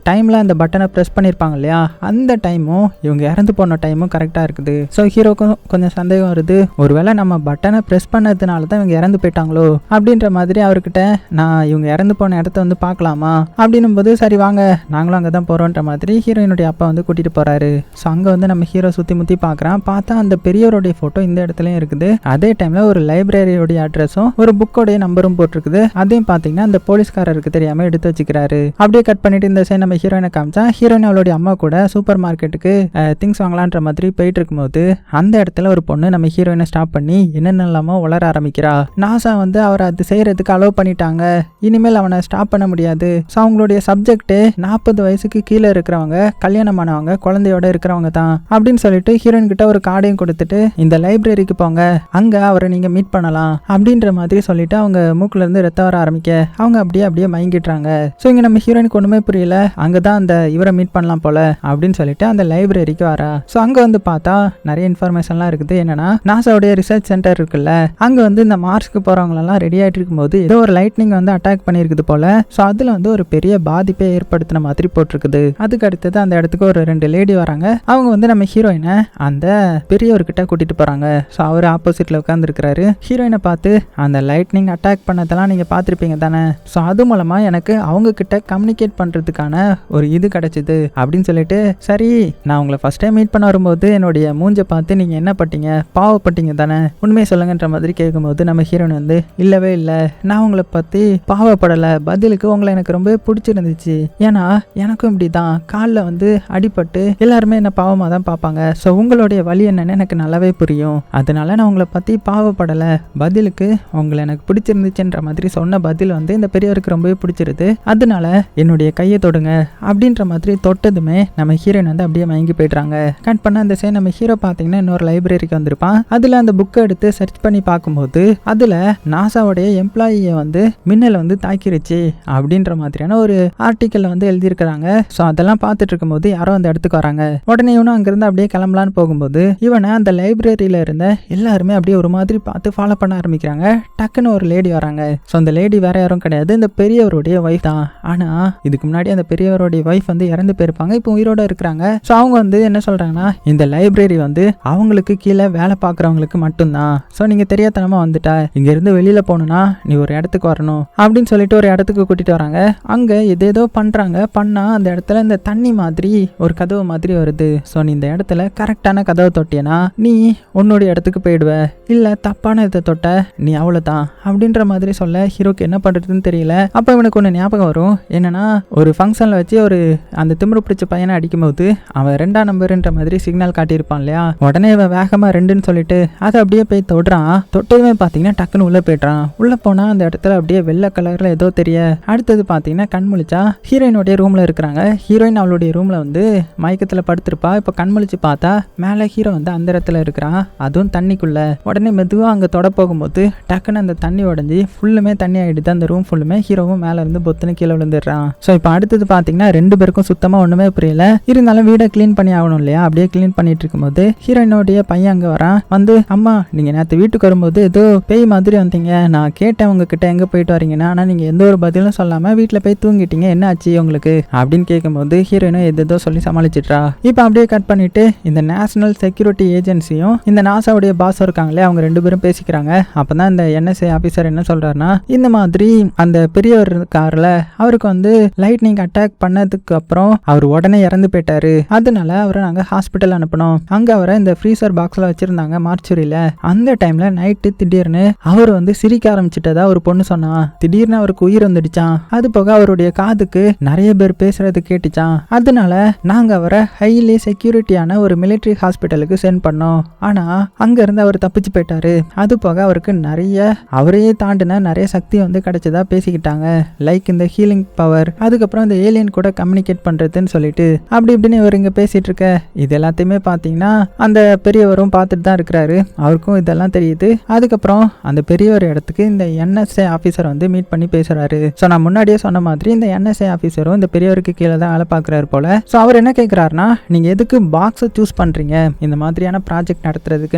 டைமில் அந்த பட்டனை ப்ரெஸ் பண்ணியிருப்பாங்க இல்லையா? அந்த டைமும் இவங்க இறந்து போன டைமும் கரெக்டாக இருக்குது. ஸோ ஹீரோக்கும் கொஞ்சம் சந்தேகம் வருது. ஒருவேளை நம்ம பட்டனை ப்ரெஸ் பண்ணதுனால தான் இவங்க இறந்து போயிட்டாங்களோ? அப்படின்ற மாதிரி அவர்கிட்ட நான் இவங்க இறந்து போன இடத்த வந்து பார்க்கலாமா? அப்படின்னும் போது சரி வாங்க. நாங்களும் அங்கே தான் போகிறோன்ற மாதிரி ஹீரோயினுடைய அப்பா வந்து கூட்டிகிட்டு போகிறாரு ஸோ அங்கே வந்து நம்ம ஹீரோ சுற்றி முற்றி பார்க்குறான். பார்த்தா அந்த பெரியவருடைய ஃபோட்டோ இந்த இடத்துலயும் இருக்குது. அதே டைம்ல ஒரு லைப்ரரியோடைய அட்ரஸும் ஒரு புக்கோடைய நம்பரும் போட்டிருக்குது. அதையும் பாத்தீங்கன்னா அந்த போலீஸ்காரருக்கு தெரியாம எடுத்து வச்சுக்கிறாரு. அப்படியே கட் பண்ணிட்டு இந்த சைடு நம்ம ஹீரோயினை காமிச்சா ஹீரோயின் அவளுடைய அம்மா கூட சூப்பர் மார்க்கெட்டுக்கு திங்ஸ் வாங்கலான்ற மாதிரி போயிட்டு இருக்கும்போது அந்த இடத்துல ஒரு பொண்ணு நம்ம ஹீரோயினை ஸ்டாப் பண்ணி என்னென்னலாமோ வளர ஆரம்பிக்கிறா? நாசா வந்து அவரை அது செய்யறதுக்கு அலோவ் பண்ணிட்டாங்க. இனிமேல் அவனை ஸ்டாப் பண்ண முடியாது. ஸோ அவங்களுடைய சப்ஜெக்ட் நாற்பது வயசுக்கு கீழே இருக்கிறவங்க கல்யாணமானவங்க குழந்தையோட இருக்கிறவங்க தான். அப்படின்னு சொல்லிட்டு ஹீரோயின் கிட்ட ஒரு கார்டையும் கொடுத்துட்டு இந்த லைப்ரரி லைப்ரரிக்கு போங்க. அங்க அவரை நீங்க மீட் பண்ணலாம் அப்படின்ற மாதிரி சொல்லிட்டு அவங்க மூக்குல இருந்து ரத்தம் வர ஆரம்பிக்க அவங்க அப்படியே அப்படியே மயங்கிடுறாங்க. ஸோ இங்க நம்ம ஹீரோயினுக்கு ஒண்ணுமே புரியல. அங்கதான் அந்த இவரை மீட் பண்ணலாம் போல அப்படின்னு சொல்லிட்டு அந்த லைப்ரரிக்கு வரா. ஸோ அங்க வந்து பார்த்தா நிறைய இன்ஃபர்மேஷன்லாம் இருக்குது. என்னன்னா நாசாவுடைய ரிசர்ச் சென்டர் இருக்குல்ல அங்க வந்து இந்த மார்ஸ்க்கு போறவங்களெல்லாம் ரெடி ஆயிட்டு இருக்கும்போது ஏதோ ஒரு லைட்னிங் வந்து அட்டாக் பண்ணியிருக்குது போல. ஸோ அதுல வந்து ஒரு பெரிய பாதிப்பை ஏற்படுத்தின மாதிரி போட்டிருக்குது. அதுக்கு அடுத்தது அந்த இடத்துக்கு ஒரு ரெண்டு லேடி வராங்க. அவங்க வந்து நம்ம ஹீரோயினை அந்த பெரியவர்கிட்ட கூட்டிட்டு போறாங்க. ஸோ அவர் ஆப்போசிட்டில் உட்காந்துருக்கிறாரு ஹீரோயினை பார்த்து அந்த லைட்னிங் அட்டாக் பண்ணதெல்லாம் நீங்கள் பார்த்துருப்பீங்க தானே? ஸோ அது மூலமாக எனக்கு அவங்கக்கிட்ட கம்யூனிகேட் பண்ணுறதுக்கான ஒரு இது கிடச்சிது அப்படின்னு சொல்லிட்டு சரி நான் உங்களை ஃபஸ்ட் டைம் மீட் பண்ண வரும்போது என்னுடைய மூஞ்சை பார்த்து நீங்கள் என்ன பட்டீங்க? பாவப்பட்டீங்க தானே? உண்மையை சொல்லுங்கன்ற மாதிரி கேட்கும்போது நம்ம ஹீரோயின் வந்து இல்லவே இல்லை. நான் உங்களை பற்றி பாவப்படலை. பதிலுக்கு உங்களை எனக்கு ரொம்ப பிடிச்சிருந்துச்சு. ஏன்னா எனக்கும் இப்படி தான் காலில் வந்து அடிபட்டு எல்லாருமே என்ன பாவமாக தான் பார்ப்பாங்க. ஸோ உங்களுடைய வழி என்னன்னு எனக்கு நல்லாவே புரியும். அதனால நான் உங்களை பற்றி பாவப்படலை. பதிலுக்கு உங்களை எனக்கு பிடிச்சிருந்துச்சுன்ற மாதிரி சொன்ன பதில் வந்து இந்த பெரியவருக்கு ரொம்பவே பிடிச்சிருது. அதனால என்னுடைய கையை தொடுங்க அப்படின்ற மாதிரி தொட்டதுமே நம்ம ஹீரோயின் வந்து அப்படியே மயங்கி போயிடுறாங்க. கட் பண்ண அந்த சே நம்ம ஹீரோ பார்த்தீங்கன்னா இன்னொரு லைப்ரரிக்கு வந்திருப்பான். அதில் அந்த புக்கை எடுத்து சர்ச் பண்ணி பார்க்கும்போது அதில் நாசாவுடைய எம்ப்ளாயியை வந்து மின்னல் வந்து தாக்கிருச்சு அப்படின்ற மாதிரியான ஒரு ஆர்டிக்கல் வந்து எழுதியிருக்கிறாங்க. ஸோ அதெல்லாம் பார்த்துட்டு இருக்கும்போது யாரோ அந்த இடத்துக்கு வராங்க. உடனே இவனும் அங்கேருந்து அப்படியே கிளம்பலான்னு போகும்போது இவனை அந்த லைப்ரரியில இருந்த எல்லாருமே அப்படியே ஒரு மாதிரி பார்த்து ஃபாலோ பண்ண ஆரம்பிக்கிறாங்க. டக்குன்னு ஒரு லேடி வராங்க. ஸோ அந்த லேடி வேற யாரும் கிடையாது. இந்த பெரியவருடைய ஒய்ஃப் தான். ஆனால் இதுக்கு முன்னாடி அந்த பெரியவருடைய ஒய்ஃப் வந்து இறந்து போயிருப்பாங்க. இப்போ உயிரோட இருக்கிறாங்க. ஸோ அவங்க வந்து என்ன சொல்றாங்கன்னா இந்த லைப்ரரி வந்து அவங்களுக்கு கீழே வேலை பார்க்குறவங்களுக்கு மட்டும்தான். ஸோ நீங்க தெரியாதனமாக வந்துட்டா. இங்கேருந்து வெளியில் போகணுன்னா நீ ஒரு இடத்துக்கு வரணும். அப்படின்னு சொல்லிட்டு ஒரு இடத்துக்கு கூட்டிட்டு வராங்க. அங்கே எதேதோ பண்றாங்க. பண்ணால் அந்த இடத்துல இந்த தண்ணி மாதிரி ஒரு கதவு மாதிரி வருது. ஸோ நீ இந்த இடத்துல கரெக்டான கதவை தொட்டியனா நீ உன்னோட இடத்துக்கு போயிடுவ இல்லை தப்பான இதை தொட்ட நீ அவ்வளோதான் அப்படின்ற மாதிரி சொல்ல ஹீரோக்கு என்ன பண்ணுறதுன்னு தெரியல. அப்போ இவனுக்கு ஒன்று ஞாபகம் வரும். என்னன்னா ஒரு ஃபங்க்ஷனில் வச்சு ஒரு அந்த திமிரு பிடிச்ச பையனை அடிக்கும்போது அவன் ரெண்டாம் நம்பருன்ற மாதிரி சிக்னல் காட்டியிருப்பான் இல்லையா? உடனே இவன் வேகமாக ரெண்டுன்னு சொல்லிட்டு அதை அப்படியே போய் தொடுறான். தொட்டதுமே பார்த்தீங்கன்னா டக்குன்னு உள்ளே போயிடுறான். உள்ளே போனால் அந்த இடத்துல அப்படியே வெள்ளை கலரில் ஏதோ தெரிய அடுத்தது பார்த்தீங்கன்னா கண் முழிச்சா ஹீரோயினுடைய ரூமில் இருக்கிறாங்க. ஹீரோயின் அவளுடைய ரூமில் வந்து மயக்கத்தில் படுத்திருப்பா. இப்போ கண் முழிச்சு பார்த்தா மேலே ஹீரோ வந்து அந்த இடத்துல இருக்கிறான். அதுவும் தண்ணிக்குள்ளே. உடனே மெதுவாக அங்கே தொட போகும்போது டக்குன்னு அந்த தண்ணி உடஞ்சி ஃபுல்லுமே தண்ணி ஆகிடுது அந்த ரூம் ஃபுல்லுமே ஹீரோவும் மேலே இருந்து பொத்துன்னு கீழே விழுந்துடுறான். ஸோ இப்போ அடுத்தது பார்த்தீங்கன்னா ரெண்டு பேருக்கும் சுத்தமாக ஒன்றுமே புரியல. இருந்தாலும் வீடை க்ளீன் பண்ணி ஆகணும் இல்லையா? அப்படியே க்ளீன் பண்ணிட்டு இருக்கும்போது ஹீரோயினோடைய பையன் அங்கே வரான். வந்து அம்மா நீங்கள் நேற்று வீட்டுக்கு வரும்போது ஏதோ பேய் மாதிரி வந்தீங்க. நான் கேட்டேன் உங்ககிட்ட எங்கே போயிட்டு வரீங்கன்னா. ஆனால் நீங்கள் எந்த ஒரு பதிலும் சொல்லாமல் வீட்டில் போய் தூங்கிட்டீங்க. என்ன ஆச்சு உங்களுக்கு? அப்படின்னு கேட்கும்போது ஹீரோயினும் எதோ சொல்லி சமாளிச்சிட்றா. இப்போ அப்படியே கட் பண்ணிட்டு இந்த நேஷனல் செக்யூரிட்டி ஏஜென்சியும் இந்த நாசாவுடைய பாஸ் இருக்காங்களே அவங்க ரெண்டு பேரும் பேசிக்கிறாங்க. அப்போ தான் இந்த என்எஸ்ஏ ஆஃபீஸர் என்ன சொல்கிறாருன்னா இந்த மாதிரி அந்த பெரியவர் காரில் அவருக்கு வந்து லைட்னிங் அட்டாக் பண்ணதுக்கு அப்புறம் அவர் உடனே இறந்து போயிட்டாரு. அதனால அவரை நாங்கள் ஹாஸ்பிட்டல் அனுப்பினோம். அங்கே அவரை இந்த ஃப்ரீசர் பாக்ஸில் வச்சுருந்தாங்க மார்ச்சுரியில் அந்த டைமில் நைட்டு திடீர்னு அவர் வந்து சிரிக்க ஆரம்பிச்சிட்டதா ஒரு பொண்ணு சொன்னான் திடீர்னு அவருக்கு உயிர் வந்துடுச்சான் அது போக அவருடைய காதுக்கு நிறைய பேர் பேசுறது கேட்டுச்சான் அதனால நாங்க அவரை ஹைலி செக்யூரிட்டியான ஒரு மிலிட்டரி ஹாஸ்பிட்டலுக்கு சென்ட் பண்ணோம். ஆனா அங்கேருந்து அவர் தப்பிச்சு போயிட்டாரு. அது போக அவருக்கு நிறைய அவரையே தாண்டின நிறைய சக்தி வந்து கிடைச்சதா பேசிக்கிட்டாங்க. லைக் இந்த ஹீலிங் பவர் அதுக்கப்புறம் இந்த ஏலியன் கூட கம்யூனிகேட் பண்ணுறதுன்னு சொல்லிட்டு அப்படி இப்படின்னு இவர் இங்கே பேசிகிட்டு இருக்க இது எல்லாத்தையுமே பார்த்தீங்கன்னா அந்த பெரியவரும் பார்த்துட்டு தான் இருக்கிறாரு. அவருக்கும் இதெல்லாம் தெரியுது. அதுக்கப்புறம் அந்த பெரியவர் இடத்துக்கு இந்த என்எஸ்ஏ ஆஃபீஸர் வந்து மீட் பண்ணி பேசுகிறாரு ஸோ நான் முன்னாடியே சொன்ன மாதிரி இந்த என்எஸ்ஏ ஆஃபீஸரும் இந்த பெரியவருக்கு கீழே தான் வேலை பார்க்குறாரு போல. ஸோ அவர் என்ன கேட்குறாருனா நீங்கள் எதுக்கு பாக்ஸை சூஸ் பண்ணுறீங்க இந்த மாதிரியான ப்ராஜெக்ட்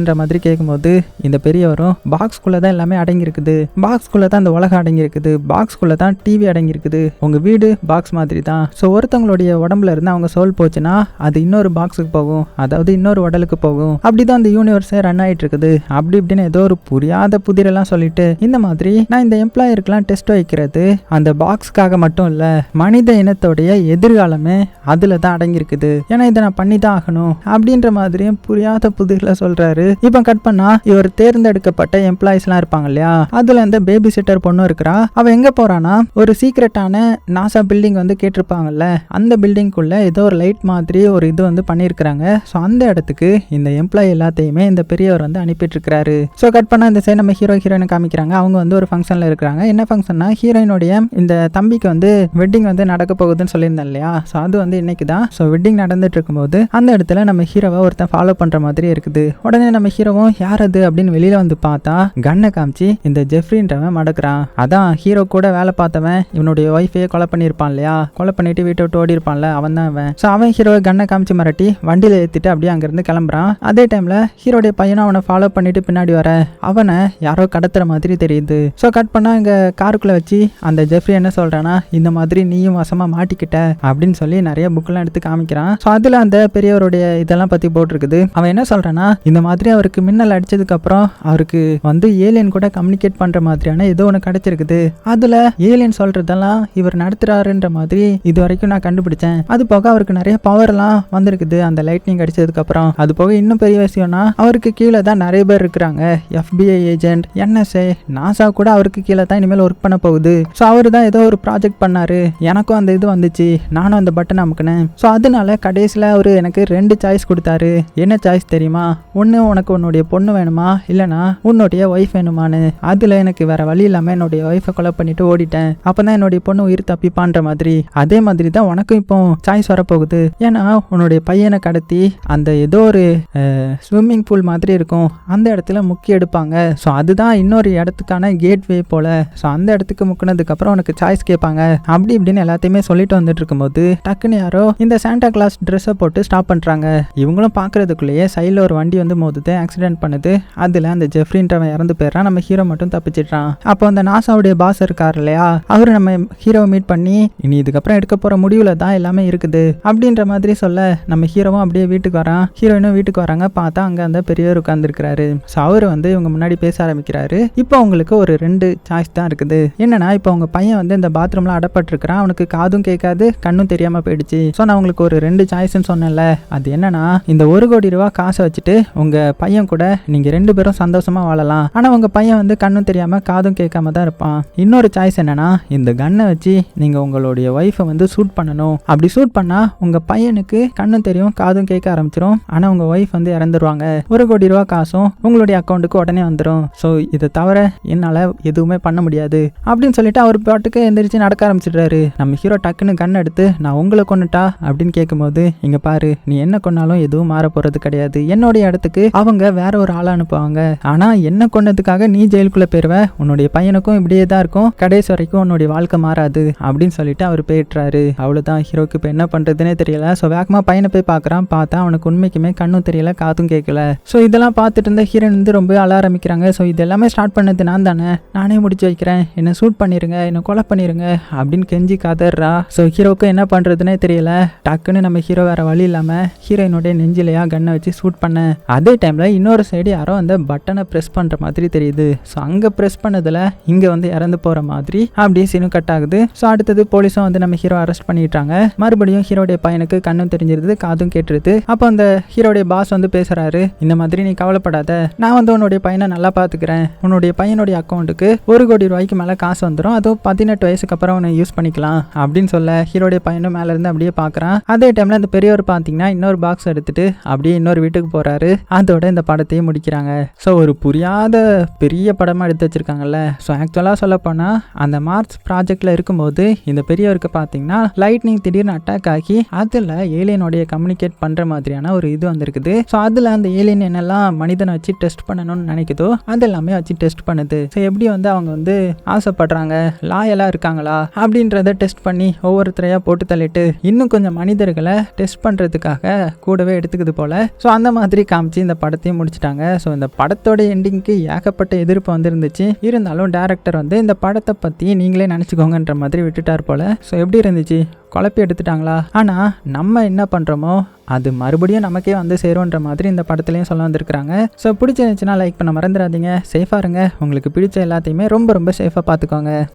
நடத்துறதுக்குன்ற மாதிரி கேட்கும்போது இந்த பெரியவரும் பாக்ஸ்குள்ளே தான் எல்லாமே அடங்கியிருக்குது. பாக்ஸ்குள்ளே தான் இந்த உலகம் அடங்கியிருக்குது. பாக்ஸ்குள்ளே தான் டிவி அடங்கியிருக்குது. உங்கள் வீடு பாக்ஸ் மாதிரி தான். ஸோ ஒருத்தவங்களுடைய உடம்புல இருந்து அவங்க சோல் போச்சுன்னா அது இன்னொரு பாக்ஸுக்கு போகும். அதாவது இன்னொரு உடலுக்கு போகும். அப்படிதான் இந்த யூனிவர்ஸே ரன் ஆகிட்டு இருக்குது அப்படி இப்படின்னு ஏதோ ஒரு புரியாத புதிரெல்லாம் சொல்லிட்டு இந்த மாதிரி நான் இந்த எம்ப்ளாயருக்கெல்லாம் டெஸ்ட் வைக்கிறது அந்த பாக்ஸ்க்காக மட்டும் இல்லை மனித இனத்தோடைய எதிர்காலமே அதில் தான் அடங்கியிருக்குது. ஏன்னா இதை நான் பண்ணி தான் ஆகணும். அப்படின்ற மாதிரியும் புரியாத புதிரில் சொல்கிறாரு இப்போ கட் பண்ணா இவர் தேர்ந்தெடுக்கப்பட்ட எம்ப்ளாயிஸ்லாம் இருப்பாங்க இல்லையா? அதுல இந்த பேபி சிட்டர் பொண்ணு இருக்கிறா. அவ எங்க போறானா ஒரு சீக்ரெட்டான நாசா பில்டிங் வந்து கேட்டிருப்பாங்கல்ல அந்த பில்டிங்குள்ள ஏதோ ஒரு லைட் மாதிரி ஒரு இது வந்து பண்ணியிருக்கிறாங்க. ஸோ அந்த இடத்துக்கு இந்த எம்ப்ளாயி எல்லாத்தையுமே இந்த பெரியவர் வந்து அனுப்பிட்டு இருக்கிறாரு ஸோ கட் பண்ணா இந்த சைடு நம்ம ஹீரோ ஹீரோயினை காமிக்கிறாங்க. அவங்க வந்து ஒரு ஃபங்க்ஷன்ல இருக்கிறாங்க. என்ன ஃபங்க்ஷன்னா ஹீரோயினுடைய இந்த தம்பிக்கு வந்து வெட்டிங் வந்து நடக்க போகுதுன்னு சொல்லியிருந்தேன் இல்லையா? ஸோ அது வந்து இன்னைக்கு தான் ஸோ வெட்டிங் நடந்துட்டு இருக்கும்போது அந்த இடத்துல நம்ம ஹீரோவை ஒருத்தன் ஃபாலோ பண்ற மாதிரி இருக்குது. உடனே நம்ம ஹீரோவும் யார் அது அப்படின்னு வெளியில வந்து பார்த்தா கண்ணை காமிச்சு இந்த ஜெஃப்ரின்றவன் மடக்குறான். அதான் ஹீரோ கூட வேலை பார்த்தவன் இவனுடைய ஒய்ஃபையே கொலை பண்ணியிருப்பான் இல்லையா? கொலை பண்ணிட்டு வீட்டை விட்டு ஓடி இருப்பான்ல அவன் தான் அவன் ஸோ அவன் ஹீரோ கண்ணை காமிச்சு மிரட்டி வண்டியில் ஏற்றிட்டு அப்படியே அங்கேருந்து கிளம்புறான். அதே டைம்ல ஹீரோடைய பையனும் அவனை ஃபாலோ பண்ணிட்டு பின்னாடி வர அவனை யாரோ கடத்துற மாதிரி தெரியுது. ஸோ கட் பண்ணா இங்க காருக்குள்ள வச்சு அந்த ஜெஃப்ரி என்ன சொல்றானா இந்த மாதிரி நீயும் வசமா மாட்டிக்கிட்ட அப்படின்னு சொல்லி நிறைய புக்கெல்லாம் எடுத்து காமிக்கிறான். ஸோ அதுல அந்த பெரியவருடைய இதெல்லாம் பத்தி போட்டிருக்குது. அவன் என்ன சொல்றானா இந்த மாதிரி அவருக்கு மின்னல் அடிச்சதுக்கு அப்புறம் அவருக்கு வந்து ஏலியன் கூட கம்யூனிகேட் பண்ற மாதிரியான ஏதோ ஒன்று கிடைச்சிருக்குது. அதுல ஏலியன் சொல்றதெல்லாம் இவர் நடத்துறாருன்ற மாதிரி இது வரைக்கும் நான் கண்டுபிடிச்சேன். அது போக அவருக்கு நிறைய பவர்லாம் வந்திருக்குது. அந்த லைட்னிங் அடிச்சதுக்கு அப்புறம் அது போக இன்னும் பெரிய விஷயம்னா அவருக்கு கீழே தான் நிறைய பேர் இருக்கிறாங்க. எஃபிஐ ஏஜென்ட் என்எஸ்ஏ நாசா கூட அவருக்கு கீழே தான் இனிமேல் ஒர்க் பண்ண போகுது. ஸோ அவர் தான் ஏதோ ஒரு ப்ராஜெக்ட் பண்ணாரு. எனக்கும் அந்த இது வந்துச்சு. நானும் அந்த பட்டன் அமுக்கினேன். ஸோ அதனால கடைசியில் அவர் எனக்கு ரெண்டு சாய்ஸ் கொடுத்தாரு. என்ன சாய்ஸ் தெரியுமா? ஒன்று உனக்கு உன்னுடைய பொண்ணு வேணுமா? இல்லைனா உன்னுடைய ஒய்ஃப் வேணுமான்னு. அதில் எனக்கு வேற வழி இல்லாமல் என்னுடைய ஒய்ஃபை கொலை பண்ணிட்டு ஓடிட்டேன். அப்போ தான் என்னுடைய பொண்ணு உயிர் தப்பிப்பான்ற மாதிரி. அதே மாதிரி தான் உனக்கும் இப்போ சாய்ஸ் வரப்போகுது. ஏன்னா உன்னுடைய பையனை கடத்தி அந்த ஏதோ ஒரு ஸ்விம்மிங் பூல் மாதிரி இருக்கும். அந்த இடத்துல முக்கி எடுப்பாங்க. ஸோ அதுதான் இன்னொரு இடத்துக்கான கேட்வே போல. ஸோ அந்த இடத்துக்கு முக்கினதுக்கு அப்புறம் உனக்கு சாய்ஸ் கேட்பாங்க. அப்படி இப்படின்னு எல்லாத்தையுமே சொல்லிட்டு வந்துட்டு இருக்கும்போது டக்குன்னு யாரோ இந்த சாண்டா கிளாஸ் ட்ரெஸ்ஸை போட்டு ஸ்டாப் பண்ணுறாங்க இவங்களும் பார்க்கறதுக்குள்ளேயே சைடில் ஒரு வண்டி வந்து மோதுது ஆக்சிடென்ட் பண்ணுது. அதில் அந்த ஜெஃப்ரின்றவன் இறந்து போயிடுறான். நம்ம ஹீரோ மட்டும் தப்பிச்சிடுறான். அப்போ அந்த நாசாவுடைய பாஸ் இருக்கார் இல்லையா? அவர் நம்ம ஹீரோவை மீட் பண்ணி இனி இதுக்கப்புறம் எடுக்க போகிற முடிவில் தான் எல்லாமே இருக்குது. அப்படின்ற மாதிரி சொல்ல நம்ம ஹீரோவும் அப்படியே வீட்டுக்கு வரான். ஹீரோயினும் வீட்டுக்கு வராங்க. பார்த்தா அங்கே அந்த பெரியவர் உட்காந்துருக்கிறாரு ஸோ அவர் வந்து இவங்க முன்னாடி பேச ஆரம்பிக்கிறாரு. இப்போ உங்களுக்கு ஒரு ரெண்டு சாய்ஸ் தான் இருக்குது. என்னன்னா இப்போ உங்கள் பையன் வந்து இந்த பாத்ரூம்ல அடப்பட்டிருக்கிறான். அவனுக்கு காதும் கேட்காது கண்ணும் தெரியாமல் போயிடுச்சு. ஸோ நான் உங்களுக்கு ஒரு ரெண்டு சாய்ஸ்ன்னு சொன்னேன்ல. அது என்னன்னா இந்த ஒரு கோடி ரூபா காசை வச்சுட்டு உங்கள் பையன் கூட நீங்க ரெண்டு பேரும் சந்தோஷமா வாழலாம். ஆனா உங்க பையன் வந்து கண்ணும் தெரியாம காதும் கேட்காம தான் இருப்பான். இன்னொரு சாய்ஸ் என்னன்னா இந்த கன்னை வச்சு நீங்க உங்களுடைய ஒய்ஃபை வந்து சூட் பண்ணணும். அப்படி சூட் பண்ணா உங்க பையனுக்கு கண்ணும் தெரியும் காதும் கேட்க ஆரம்பிச்சிரும். ஆனா உங்க ஒய்ஃப் வந்து இறந்துருவாங்க. ஒரு கோடி ரூபா காசும் உங்களுடைய அக்கௌண்ட்டுக்கு உடனே வந்துடும் ஸோ இதை தவிர என்னால் எதுவுமே பண்ண முடியாது. அப்படின்னு சொல்லிட்டு அவர் பாட்டுக்கு எந்திரிச்சு நடக்க ஆரம்பிச்சிடுறாரு. நம்ம ஹீரோ டக்குன்னு கன் எடுத்து நான் உங்களை கொண்டுட்டா அப்படின்னு கேட்கும்போது இங்கே பாரு நீ என்ன கொன்னாலும் எதுவும் மாற போகிறது கிடையாது. என்னுடைய இடத்துக்கு அவங்க வேற ஒரு ஆளை அனுப்புவாங்க. ஆனா என்ன கொன்னதுக்காக நீ ஜெயிலுக்குள்ள போயிருவ? உன்னுடைய பையனுக்கும் இப்படியே தான் இருக்கும். கடைசி வரைக்கும் உன்னுடைய வாழ்க்கை மாறாது அப்படின்னு சொல்லிட்டு அவர் போயிட்டுறாரு அவ்வளவுதான். ஹீரோக்கு இப்போ என்ன பண்ணுறதுனே தெரியல. ஸோ வேகமா பையனை போய் பார்க்கறான். பார்த்தா அவனுக்கு உண்மைக்குமே கண்ணும் தெரியல காதும் கேட்கல ஸோ இதெல்லாம் பார்த்துட்டு இருந்த ஹீரோன் வந்து ரொம்ப அழ ஆரம்பிக்கிறாங்க. ஸோ இது எல்லாமே ஸ்டார்ட் பண்ணது நான் தானே. நானே முடிச்சு வைக்கிறேன். என்னை சூட் பண்ணிருங்க. என்னை கொலை பண்ணிருங்க. அப்படின்னு கெஞ்சி காதர்றா ஸோ ஹீரோவுக்கு என்ன பண்ணுறதுனே தெரியல. டக்குன்னு நம்ம ஹீரோ வேற வழி இல்லாம ஹீரோயினுடைய நெஞ்சிலையா கன்னை வச்சு ஷூட் பண்ண. அதே டைம் டைமில் இன்னொரு சைடு யாரோ அந்த பட்டனை ப்ரெஸ் பண்ற மாதிரி தெரியுது. ஸோ அங்க ப்ரெஸ் பண்ணதுல இங்கே வந்து இறந்து போற மாதிரி அப்படியே சீனும் கட் ஆகுது. ஸோ அடுத்தது போலீஸும் வந்து நம்ம ஹீரோ அரெஸ்ட் பண்ணிட்டாங்க மறுபடியும் ஹீரோடைய பையனுக்கு கண்ணும் தெரிஞ்சிருது காதும் கேட்டுருது. அப்போ அந்த ஹீரோடைய பாஸ் வந்து பேசுகிறாரு இந்த மாதிரி நீ கவலைப்படாத. நான் வந்து உன்னுடைய பையனை நல்லா பார்த்துக்கிறேன் உன்னுடைய பையனுடைய அக்கௌண்ட்டுக்கு ஒரு கோடி ரூபாய்க்கு மேலே காசு வந்துடும் அதுவும் பதினெட்டு வயசுக்கு அப்புறம் உன்னை யூஸ் பண்ணிக்கலாம். அப்படின்னு சொல்ல ஹீரோடைய பையனும் மேலேருந்து அப்படியே பார்க்கறான் அதே டைமில் அந்த பெரியவர் பார்த்தீங்கன்னா இன்னொரு பாக்ஸ் எடுத்துட்டு அப்படியே இன்னொரு வீட்டுக்கு போகிறாரு அதோட இந்த படத்தையும் முடிக்கிறாங்க. ஸோ ஒரு புரியாத பெரிய படமாக எடுத்து வச்சிருக்காங்கல்ல. ஸோ ஆக்சுவலாக சொல்லப்போனால் அந்த மார்ச் ப்ராஜெக்டில் இருக்கும்போது இந்த பெரியவருக்கு பார்த்தீங்கன்னா லைட்னிங் திடீர்னு அட்டாக் ஆகி அதில் ஏலியனுடைய கம்யூனிகேட் பண்ணுற மாதிரியான ஒரு இது வந்திருக்குது. ஸோ அதில் அந்த ஏலியன் என்னெல்லாம் மனிதனை வச்சு டெஸ்ட் பண்ணணும்னு நினைக்குதோ அதெல்லாமே வச்சு டெஸ்ட் பண்ணுது. ஸோ எப்படி வந்து அவங்க வந்து ஆசைப்படுறாங்க லாயலாக இருக்காங்களா அப்படின்றத டெஸ்ட் பண்ணி ஒவ்வொருத்தரையாக போட்டு தள்ளிட்டு இன்னும் கொஞ்சம் மனிதர்களை டெஸ்ட் பண்ணுறதுக்காக கூடவே எடுத்துக்குது போல. ஸோ அந்த மாதிரி காமிச்சு இந்த படம் படத்தையும் முடிச்சிட்டாங்க. ஸோ இந்த படத்தோட எண்டிங்க்கு ஏகப்பட்ட எதிர்ப்பு வந்துருந்துச்சு. இருந்தாலும் டேரக்டர் வந்து இந்த படத்தை பற்றி நீங்களே நினச்சிக்கோங்கன்ற மாதிரி விட்டுட்டார் போல். ஸோ எப்படி இருந்துச்சு? குழப்பி எடுத்துட்டாங்களா? ஆனால் நம்ம என்ன பண்ணுறோமோ அது மறுபடியும் நமக்கே வந்து சேரும்ன்ற மாதிரி இந்த படத்துலையும் சொல்ல வந்திருக்கிறாங்க. ஸோ பிடிச்சிருந்துச்சுன்னா லைக் பண்ண மறந்துடாதீங்க. சேஃபாக இருங்க. உங்களுக்கு பிடிச்ச எல்லாத்தையுமே ரொம்ப ரொம்ப சேஃபாக பார்த்துக்கோங்க.